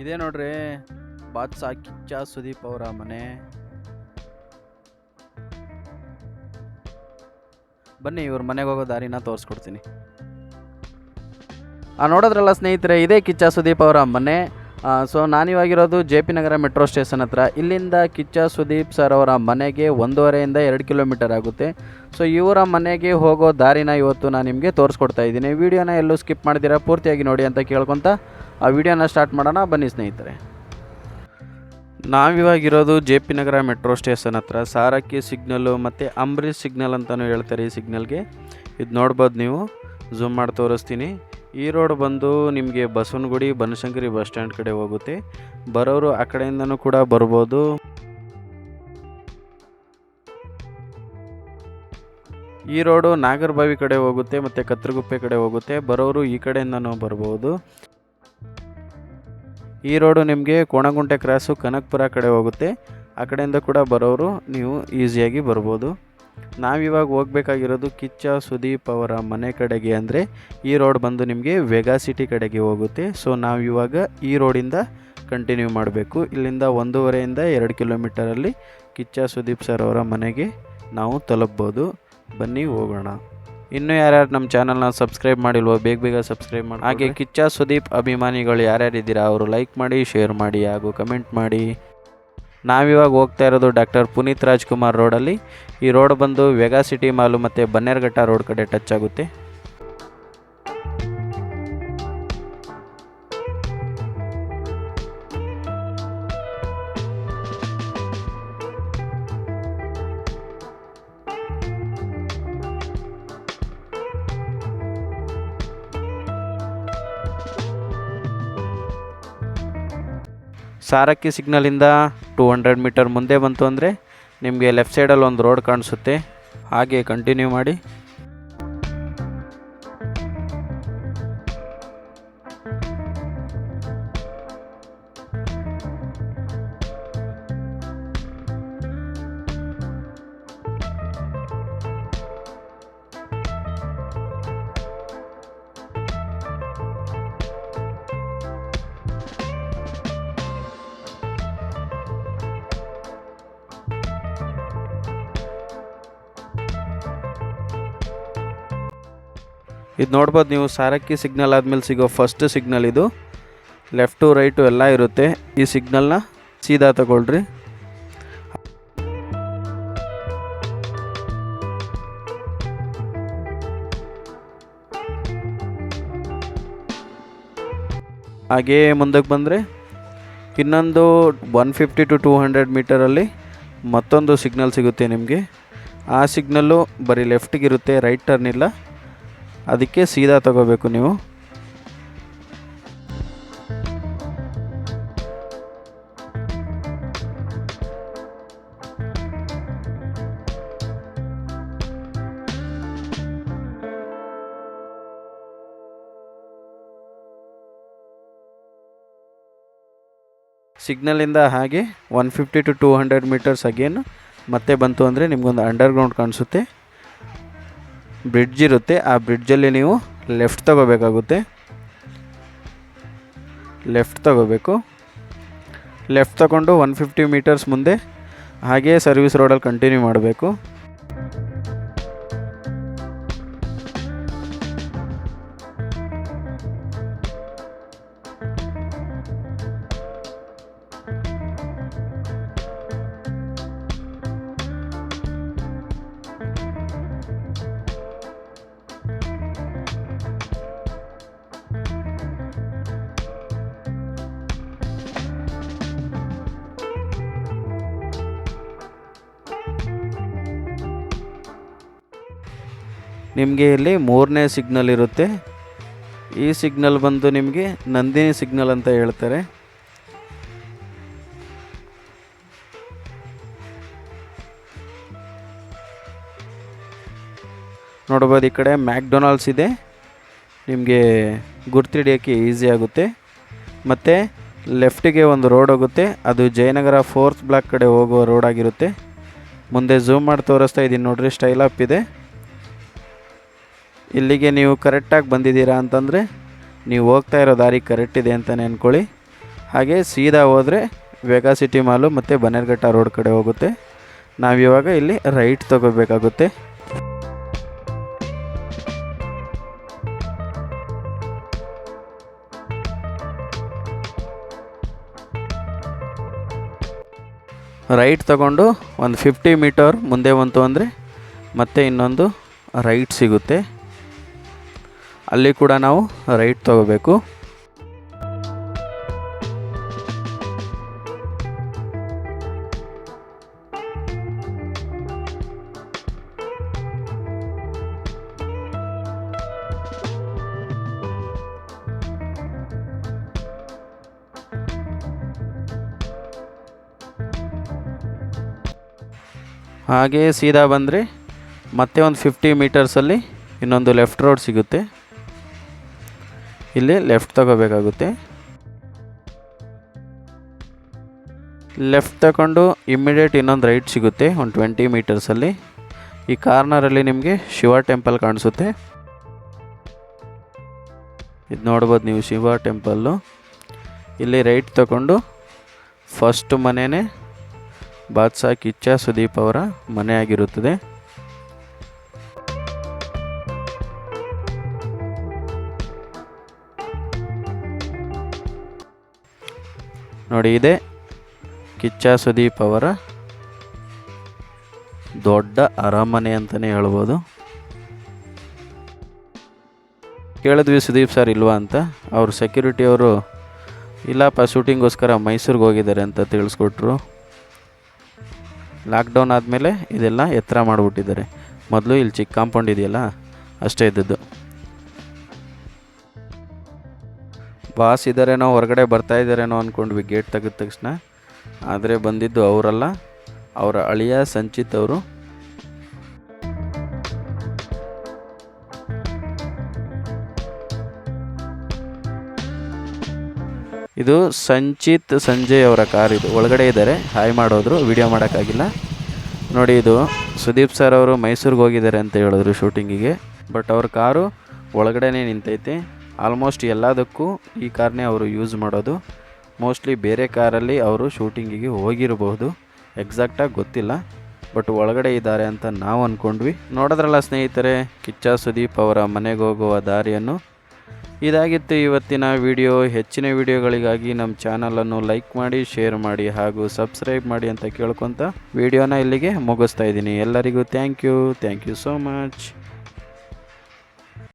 ಇದೇ ನೋಡ್ರಿ. ಬಾದ್ಸಾ ಕಿಚ್ಚ ಸುದೀಪ್ ಅವರ ಮನೆ. ಬನ್ನಿ ಇವ್ರ ಮನೆಗೆ ಹೋಗೋ ದಾರಿನ ತೋರಿಸ್ಕೊಡ್ತೀನಿ. ಆ, ನೋಡೋದ್ರಲ್ಲ ಸ್ನೇಹಿತರೆ, ಇದೇ ಕಿಚ್ಚ ಸುದೀಪ್ ಅವರ ಮನೆ. So ನಾನಿವಾಗಿರೋದು J P Nagar metro station ಹತ್ರ. ಇಲ್ಲಿಂದ ಕಿಚ್ಚ ಸುದೀಪ್ ಸರ್ ಅವರ ಮನೆಗೆ ಒಂದೂವರೆಯಿಂದ ಎರಡು ಕಿಲೋಮೀಟರ್ ಆಗುತ್ತೆ. ಸೊ ಇವರ ಮನೆಗೆ ಹೋಗೋ ದಾರಿನ ಇವತ್ತು ನಾನು ನಿಮಗೆ ತೋರಿಸ್ಕೊಡ್ತಾ ಇದ್ದೀನಿ. ವಿಡಿಯೋನ ಎಲ್ಲೂ ಸ್ಕಿಪ್ ಮಾಡಿದ್ದೀರಾ ಪೂರ್ತಿಯಾಗಿ ನೋಡಿ ಅಂತ ಕೇಳ್ಕೊತ ಆ ವಿಡಿಯೋನ ಸ್ಟಾರ್ಟ್ ಮಾಡೋಣ. ಬನ್ನಿ ಸ್ನೇಹಿತರೆ. ನಾವಿವಾಗಿರೋದು J P Nagar metro station ಹತ್ರ. ಸಾರಕ್ಕಿ ಸಿಗ್ನಲ್ಲು ಮತ್ತು ಅಂಬರೀಷ್ ಸಿಗ್ನಲ್ ಅಂತಲೂ ಹೇಳ್ತಾರೆ ಈ ಸಿಗ್ನಲ್ಗೆ. ಇದು ನೋಡ್ಬೋದು ನೀವು. ಝೂಮ್ ಮಾಡಿ ತೋರಿಸ್ತೀನಿ. ಈ ರೋಡ್ ಬಂದು ನಿಮಗೆ ಬಸವನಗುಡಿ, ಬನಶಂಕರಿ ಬಸ್ ಸ್ಟ್ಯಾಂಡ್ ಕಡೆ ಹೋಗುತ್ತೆ. ಬರೋರು ಆ ಕಡೆಯಿಂದನೂ ಕೂಡ ಬರ್ಬೋದು. ಈ ರೋಡು ನಾಗರಬಾವಿ ಕಡೆ ಹೋಗುತ್ತೆ ಮತ್ತು ಕತ್ರಗುಪ್ಪೆ ಕಡೆ ಹೋಗುತ್ತೆ. ಬರೋರು ಈ ಕಡೆಯಿಂದನೂ ಬರ್ಬೋದು. ಈ ರೋಡು ನಿಮಗೆ ಕೋಣಗುಂಟೆ ಕ್ರಾಸು ಕನಕಪುರ ಕಡೆ ಹೋಗುತ್ತೆ. ಆ ಕಡೆಯಿಂದ ಕೂಡ ಬರೋರು ನೀವು ಈಸಿಯಾಗಿ ಬರ್ಬೋದು. ನಾವಿವಾಗ ಹೋಗಬೇಕಾಗಿರೋದು ಕಿಚ್ಚ, ಸುದೀಪ್ ಅವರ ಮನೆ ಕಡೆಗೆ ಅಂದರೆ ಈ ರೋಡ್ ಬಂದು ನಿಮಗೆ ವೆಗಾ ಸಿಟಿ ಕಡೆಗೆ ಹೋಗುತ್ತೆ. ಸೊ ನಾವಿವಾಗ ಈ ರೋಡಿಂದ ಕಂಟಿನ್ಯೂ ಮಾಡಬೇಕು. ಇಲ್ಲಿಂದ ಒಂದೂವರೆಯಿಂದ ಎರಡು ಕಿಲೋಮೀಟರಲ್ಲಿ ಕಿಚ್ಚ, ಸುದೀಪ್ ಸರ್ ಅವರ ಮನೆಗೆ ನಾವು ತಲುಪ್ಬೋದು. ಬನ್ನಿ ಹೋಗೋಣ. ಇನ್ನೂ ಯಾರ್ಯಾರು ನಮ್ಮ ಚಾನಲ್ನ ಸಬ್ಸ್ಕ್ರೈಬ್ ಮಾಡಿಲ್ವೋ, ಬೇಗ ಬೇಗ ಸಬ್ಸ್ಕ್ರೈಬ್ ಮಾಡಿ ಹಾಗೆ ಕಿಚ್ಚ ಸುದೀಪ್ ಅಭಿಮಾನಿಗಳು ಯಾರ್ಯಾರಿದ್ದೀರಾ, ಅವರು ಲೈಕ್ ಮಾಡಿ ಶೇರ್ ಮಾಡಿ ಹಾಗೂ ಕಮೆಂಟ್ ಮಾಡಿ. ನಾವಿವಾಗ ಹೋಗ್ತಾ ಇರೋದು ಡಾಕ್ಟರ್ ಪುನೀತ್ ರಾಜ್ಕುಮಾರ್ ರೋಡಲ್ಲಿ ಈ ರೋಡ್ ಬಂದು ವೆಗಾ ಸಿಟಿ ಮಾಲು ಮತ್ತು ಬನ್ನೇರ್ಘಟ್ಟ ರೋಡ್ ಕಡೆ ಟಚ್ ಆಗುತ್ತೆ. ಸಾರಕ್ಕಿ ಸಿಗ್ನಲಿಂದ ಟೂ ಹಂಡ್ರೆಡ್ ಮೀಟರ್ ಮುಂದೆ ಬಂತು ಅಂದರೆ ನಿಮಗೆ ಲೆಫ್ಟ್ ಸೈಡಲ್ಲಿ ಒಂದು ರೋಡ್ ಕಾಣಿಸುತ್ತೆ. ಹಾಗೆ ಕಂಟಿನ್ಯೂ ಮಾಡಿ. ಇದು ನೋಡ್ಬೋದು ನೀವು ಸಾರಕ್ಕಿ ಸಿಗ್ನಲ್ ಆದಮೇಲೆ ಸಿಗೋ ಫಸ್ಟ್ ಸಿಗ್ನಲ್ ಇದು. ಲೆಫ್ಟು ರೈಟು ಎಲ್ಲ ಇರುತ್ತೆ. ಈ ಸಿಗ್ನಲ್ನ ಸೀದಾ ತಗೊಳ್ರಿ. ಹಾಗೇ ಮುಂದಕ್ಕೆ ಬಂದರೆ ಇನ್ನೊಂದು one fifty to two hundred ಮೀಟರಲ್ಲಿ ಮತ್ತೊಂದು ಸಿಗ್ನಲ್ ಸಿಗುತ್ತೆ ನಿಮಗೆ. ಆ ಸಿಗ್ನಲ್ಲು ಬರೀ ಲೆಫ್ಟಿಗಿರುತ್ತೆ ರೈಟ್ ಟರ್ನ್ ಇಲ್ಲ. ಅದಕ್ಕೆ ಸೀದಾ ತಗೋಬೇಕು ನೀವು. ಸಿಗ್ನಲಿಂದ ಹಾಗೆ one fifty to two hundred metres again ಮತ್ತೆ ಬಂತು ಅಂದರೆ ನಿಮಗೊಂದು ಅಂಡರ್ಗ್ರೌಂಡ್ ಕಾಣಿಸುತ್ತೆ. ಬ್ರಿಡ್ಜ್ ಇರುತ್ತೆ. ಆ ಬ್ರಿಡ್ಜಲ್ಲಿ ನೀವು ಲೆಫ್ಟ್ ತಗೋಬೇಕಾಗುತ್ತೆ. ಲೆಫ್ಟ್ ತಗೋಬೇಕು. ಲೆಫ್ಟ್ ತಗೊಂಡು ಒನ್ ಫಿಫ್ಟಿ ಮೀಟರ್ಸ್ ಮುಂದೆ ಹಾಗೇ ಸರ್ವಿಸ್ ರೋಡಲ್ಲಿ ಕಂಟಿನ್ಯೂ ಮಾಡಬೇಕು. ನಿಮಗೆ ಇಲ್ಲಿ ಮೂರನೇ ಸಿಗ್ನಲ್ ಇರುತ್ತೆ. ಈ ಸಿಗ್ನಲ್ ಬಂದು ನಿಮಗೆ ನಂದಿನಿ ಸಿಗ್ನಲ್ ಅಂತ ಹೇಳ್ತಾರೆ. ನೋಡ್ಬೋದು ಈ ಕಡೆ ಮ್ಯಾಕ್ಡೊನಾಲ್ಡ್ಸ್ ಇದೆ. ನಿಮಗೆ ಗುರ್ತಿಡಿಯೋಕ್ಕೆ ಈಸಿ ಆಗುತ್ತೆ. ಮತ್ತು ಲೆಫ್ಟಿಗೆ ಒಂದು ರೋಡ್ ಹೋಗುತ್ತೆ. ಅದು ಜಯನಗರ ಫೋರ್ತ್ ಬ್ಲಾಕ್ ಕಡೆ ಹೋಗುವ ರೋಡ್ ಆಗಿರುತ್ತೆ. ಮುಂದೆ ಝೂಮ್ ಮಾಡಿ ತೋರಿಸ್ತಾ ಇದ್ದೀನಿ ನೋಡಿರಿ, ಸ್ಟೈಲ್ ಅಪ್ ಇದೆ. ಇಲ್ಲಿಗೆ ನೀವು ಕರೆಕ್ಟಾಗಿ ಬಂದಿದ್ದೀರಾ ಅಂತಂದರೆ ನೀವು ಹೋಗ್ತಾ ಇರೋ ದಾರಿ ಕರೆಕ್ಟ್ ಇದೆ ಅಂತಲೇ ಅಂದ್ಕೊಳ್ಳಿ ಹಾಗೆ ಸೀದಾ ಹೋದರೆ ವೆಗಾ ಸಿಟಿ ಮಾಲು ಮತ್ತು ಬನ್ನೇರ್ಘಟ್ಟ ರೋಡ್ ಕಡೆ ಹೋಗುತ್ತೆ. ನಾವಿವಾಗ ಇಲ್ಲಿ ರೈಟ್ ತಗೋಬೇಕಾಗುತ್ತೆ. ರೈಟ್ ತಗೊಂಡು ಒಂದು ಫಿಫ್ಟಿ ಮೀಟರ್ ಮುಂದೆ ಬಂತು ಅಂದರೆ ಮತ್ತೆ ಇನ್ನೊಂದು ರೈಟ್ ಸಿಗುತ್ತೆ. ಅಲ್ಲಿ ಕೂಡ ನಾವು ರೈಟ್ ತಗೋಬೇಕು. ಹಾಗೆ ಸೀದಾ ಬಂದರೆ ಮತ್ತೆ ಒಂದು ಫಿಫ್ಟಿ ಮೀಟರ್ಸಲ್ಲಿ ಇನ್ನೊಂದು ಲೆಫ್ಟ್ ರೋಡ್ ಸಿಗುತ್ತೆ. ಇಲ್ಲಿ ಲೆಫ್ಟ್ ತಗೋಬೇಕಾಗುತ್ತೆ. ಲೆಫ್ಟ್ ತಗೊಂಡು ಇಮ್ಮಿಡಿಯೇಟ್ ಇನ್ನೊಂದು ರೈಟ್ ಸಿಗುತ್ತೆ, ಒಂದು ಟ್ವೆಂಟಿ ಮೀಟರ್ಸಲ್ಲಿ ಈ ಕಾರ್ನರಲ್ಲಿ ನಿಮಗೆ ಶಿವ ಟೆಂಪಲ್ ಕಾಣಿಸುತ್ತೆ. ಇದು ನೋಡ್ಬೋದು ನೀವು ಶಿವ ಟೆಂಪಲ್ಲು ಇಲ್ಲಿ ರೈಟ್ ತಗೊಂಡು ಫಸ್ಟ್ ಮನೆಯೇ ಬಾದ್ಸಾ ಕಿಚ್ಚ ಸುದೀಪ್ ಅವರ ಮನೆಯಾಗಿರುತ್ತದೆ ನೋಡಿ ಇದೆ. ಕಿಚ್ಚ ಸುದೀಪ್ ಅವರ ದೊಡ್ಡ ಅರಮನೆ ಅಂತಲೇ ಹೇಳ್ಬೋದು. ಕೇಳಿದ್ವಿ ಸುದೀಪ್ ಸರ್ ಇಲ್ವಾ ಅಂತ. ಅವ್ರ ಸೆಕ್ಯೂರಿಟಿ ಅವರು ಇಲ್ಲಪ್ಪ ಶೂಟಿಂಗೋಸ್ಕರ ಮೈಸೂರಿಗೆ ಹೋಗಿದ್ದಾರೆ ಅಂತ ತಿಳಿಸ್ಕೊಟ್ರು. ಲಾಕ್ಡೌನ್ ಆದಮೇಲೆ ಇದೆಲ್ಲ ಎತ್ತರ ಮಾಡಿಬಿಟ್ಟಿದ್ದಾರೆ. ಮೊದಲು ಇಲ್ಲಿ ಚಿಕ್ಕ ಕಾಂಪೌಂಡ್ ಇದೆಯಲ್ಲ, ಅಷ್ಟೇ ಇದ್ದದ್ದು. ಬಾಸ್ ಇದ್ದಾರೇನೋ ಹೊರಗಡೆ ಬರ್ತಾ ಇದ್ದಾರೇನೋ ಅಂದ್ಕೊಂಡ್ವಿ ಗೇಟ್ ತೆಗೆದ ತಕ್ಷಣ. ಆದರೆ ಬಂದಿದ್ದು ಅವರಲ್ಲ, ಅವರ ಅಳಿಯ ಸಂಚಿತ್ ಅವರು. ಇದು ಸಂಚಿತ್ ಸಂಜಯ್ ಅವರ ಕಾರ್ ಇದು. ಒಳಗಡೆ ಇದ್ದಾರೆ ಹಾಯ್ ಮಾಡೋದ್ರು, ವಿಡಿಯೋ ಮಾಡೋಕ್ಕಾಗಿಲ್ಲ. ನೋಡಿ ಇದು ಸುದೀಪ್ ಸರ್ ಅವರು ಮೈಸೂರಿಗೆ ಹೋಗಿದ್ದಾರೆ ಅಂತ ಹೇಳಿದ್ರು ಶೂಟಿಂಗಿಗೆ ಬಟ್ ಅವ್ರ ಕಾರು ಒಳಗಡೆನೇ ನಿಂತೈತೆ. ಆಲ್ಮೋಸ್ಟ್ ಎಲ್ಲದಕ್ಕೂ ಈ ಕಾರನ್ನೇ ಅವರು ಯೂಸ್ ಮಾಡೋದು. ಮೋಸ್ಟ್ಲಿ ಬೇರೆ ಕಾರಲ್ಲಿ ಅವರು ಶೂಟಿಂಗಿಗೆ ಹೋಗಿರಬಹುದು. ಎಕ್ಸಾಕ್ಟಾಗಿ ಗೊತ್ತಿಲ್ಲ. ಬಟ್ ಒಳಗಡೆ ಇದ್ದಾರೆ ಅಂತ ನಾವು ಅಂದ್ಕೊಂಡ್ವಿ ನೋಡಿದ್ರಲ್ಲ ಸ್ನೇಹಿತರೆ, ಕಿಚ್ಚ ಸುದೀಪ್ ಅವರ ಮನೆಗೆ ಹೋಗುವ ದಾರಿಯನ್ನು. ಇದಾಗಿತ್ತು ಇವತ್ತಿನ ವಿಡಿಯೋ. ಹೆಚ್ಚಿನ ವಿಡಿಯೋಗಳಿಗಾಗಿ ನಮ್ಮ ಚಾನಲನ್ನು ಲೈಕ್ ಮಾಡಿ, ಶೇರ್ ಮಾಡಿ ಹಾಗೂ ಸಬ್ಸ್ಕ್ರೈಬ್ ಮಾಡಿ ಅಂತ ಕೇಳ್ಕೊತ ವಿಡಿಯೋನ ಇಲ್ಲಿಗೆ ಮುಗಿಸ್ತಾ ಇದ್ದೀನಿ. ಎಲ್ಲರಿಗೂ thank you thank you so much